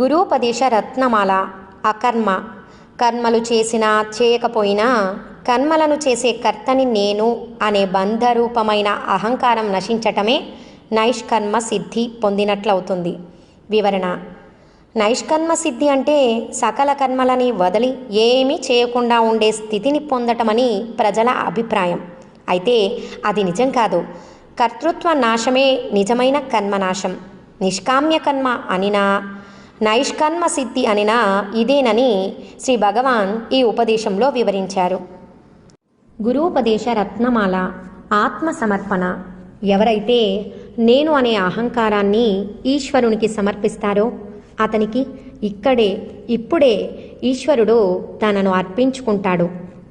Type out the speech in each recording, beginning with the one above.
గురూపదేశ రత్నమాల అకర్మ. కర్మలు చేసినా చేయకపోయినా కర్మలను చేసే కర్తని నేను అనే బంధరూపమైన అహంకారం నశించటమే నైష్కర్మ సిద్ధి పొందినట్లవుతుంది. వివరణ. నైష్కర్మ సిద్ధి అంటే సకల కర్మలని వదిలి ఏమీ చేయకుండా ఉండే స్థితిని పొందటమని ప్రజల అభిప్రాయం. అయితే అది నిజం కాదు. కర్తృత్వ నాశమే నిజమైన కర్మనాశం. నిష్కామ్య కర్మ అనినా నైష్కర్మ సిద్ధి అనినా ఇదేనని శ్రీ భగవాన్ ఈ ఉపదేశంలో వివరించారు. గురూపదేశ రత్నమాల ఆత్మ సమర్పణ ఎవరైతే నేను అనే అహంకారాన్ని ఈశ్వరునికి సమర్పిస్తారో అతనికి ఇక్కడే ఇప్పుడే ఈశ్వరుడు తనను అర్పించుకుంటాడు.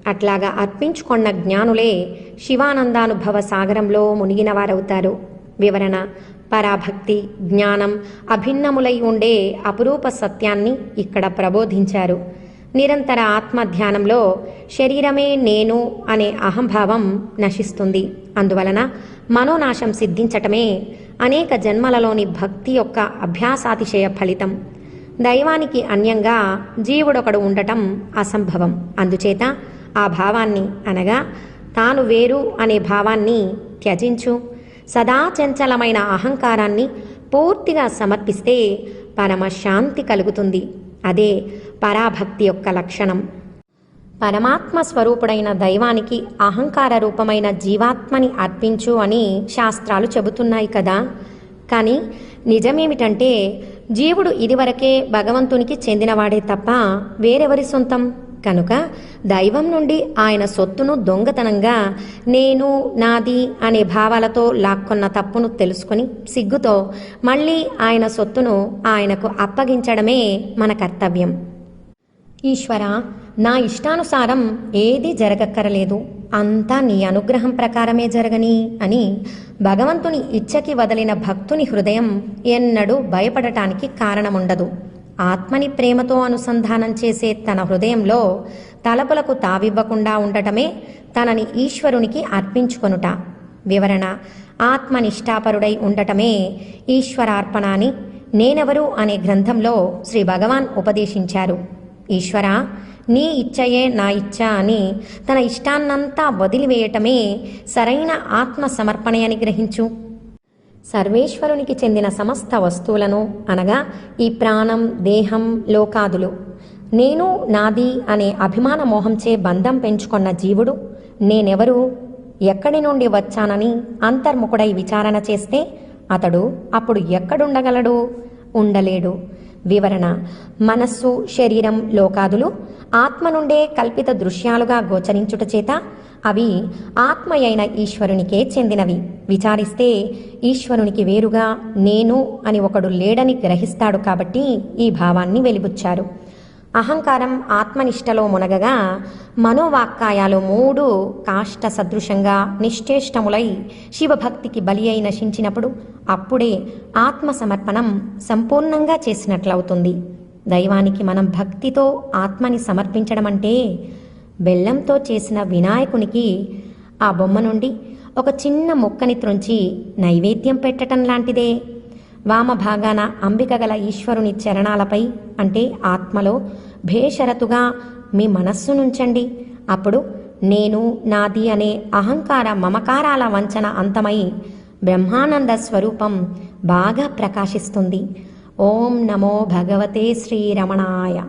అట్లాగా అర్పించుకున్న జ్ఞానులే శివానందానుభవ సాగరంలో మునిగిన వారవుతారు వివరణ పరాభక్తి జ్ఞానం అభిన్నములై ఉండే అపురూప సత్యాన్ని ఇక్కడ ప్రబోధించారు. నిరంతర ఆత్మధ్యానంలో శరీరమే నేను అనే అహంభావం నశిస్తుంది. అందువలన మనోనాశం సిద్ధించటమే అనేక జన్మలలోని భక్తి యొక్క అభ్యాసాతిశయ ఫలితం. దైవానికి అన్యంగా జీవుడొకడు ఉండటం అసంభవం. అందుచేత ఆ భావాన్ని అనగా తాను వేరు అనే భావాన్ని త్యజించు సదా చంచలమైన అహంకారాన్ని పూర్తిగా సమర్పిస్తే పరమశాంతి కలుగుతుంది. అదే పరాభక్తి యొక్క లక్షణం. పరమాత్మ స్వరూపుడైన దైవానికి అహంకార రూపమైన జీవాత్మని అర్పించు అని శాస్త్రాలు చెబుతున్నాయి కదా. కానీ నిజమేమిటంటే జీవుడు ఇదివరకే భగవంతునికి చెందినవాడే తప్ప వేరెవరి సొంతం? కనుక దైవం నుండి ఆయన సొత్తును దొంగతనంగా నేను నాది అనే భావాలతో లాక్కున్న తప్పును తెలుసుకుని సిగ్గుతో మళ్ళీ ఆయన సొత్తును ఆయనకు అప్పగించడమే మన కర్తవ్యం. ఈశ్వర నా ఇష్టానుసారం ఏది జరగక్కరలేదు. అంతా నీ అనుగ్రహం ప్రకారమే జరగని అని భగవంతుని ఇచ్చకి వదిలిన భక్తుని హృదయం ఎన్నడూ భయపడటానికి కారణముండదు. ఆత్మని ప్రేమతో అనుసంధానం చేసే తన హృదయంలో తలపులకు తావివ్వకుండా ఉండటమే తనని ఈశ్వరునికి అర్పించుకొనుట. వివరణ ఆత్మనిష్టాపరుడై ఉండటమే ఈశ్వరార్పణ అని నేనెవరు అనే గ్రంథంలో శ్రీ భగవాన్ ఉపదేశించారు. ఈశ్వర నీ ఇచ్చయే నా ఇచ్చ అని తన ఇష్టాన్నంతా వదిలివేయటమే సరైన ఆత్మ సమర్పణ అని గ్రహించు. సర్వేశ్వరునికి చెందిన సమస్త వస్తువులను అనగా ఈ ప్రాణం దేహం లోకాదులు. నేను నాది అనే అభిమాన మోహంచే బంధం పెంచుకున్న జీవుడు నేనెవరు ఎక్కడి నుండి వచ్చానని అంతర్ముఖుడై విచారణ చేస్తే అతడు అప్పుడు ఎక్కడుండగలడు? ఉండలేడు. వివరణ మనస్సు శరీరం లోకాదులు ఆత్మ నుండే కల్పిత దృశ్యాలుగా గోచరించుట చేత అవి ఆత్మయైన ఈశ్వరునికే చెందినవి. విచారిస్తే ఈశ్వరునికి వేరుగా నేను అని ఒకడు లేడని గ్రహిస్తాడు కాబట్టి ఈ భావాన్ని వెలిబుచ్చారు. అహంకారం ఆత్మనిష్టలో మునగగా మనోవాక్కాయాలు మూడు కాష్ట సదృశంగా నిశ్చేష్టములై శివభక్తికి బలి అయి నశించినప్పుడు అప్పుడే ఆత్మ సమర్పణం సంపూర్ణంగా చేసినట్లవుతుంది. దైవానికి మనం భక్తితో ఆత్మని సమర్పించడం అంటే బెల్లంతో చేసిన వినాయకునికి ఆ బొమ్మ నుండి ఒక చిన్న మొక్కని త్రుంచి నైవేద్యం పెట్టటం లాంటిదే. వామభాగాన అంబిక గల ఈశ్వరుని చరణాలపై అంటే ఆత్మలో భేషరతుగా మీ మనస్సు నుంచండి. అప్పుడు నేను నాది అనే అహంకార మమకారాల వంచన అంతమై బ్రహ్మానంద స్వరూపం బాగా ప్రకాశిస్తుంది. ఓం నమో భగవతే శ్రీరమణాయ.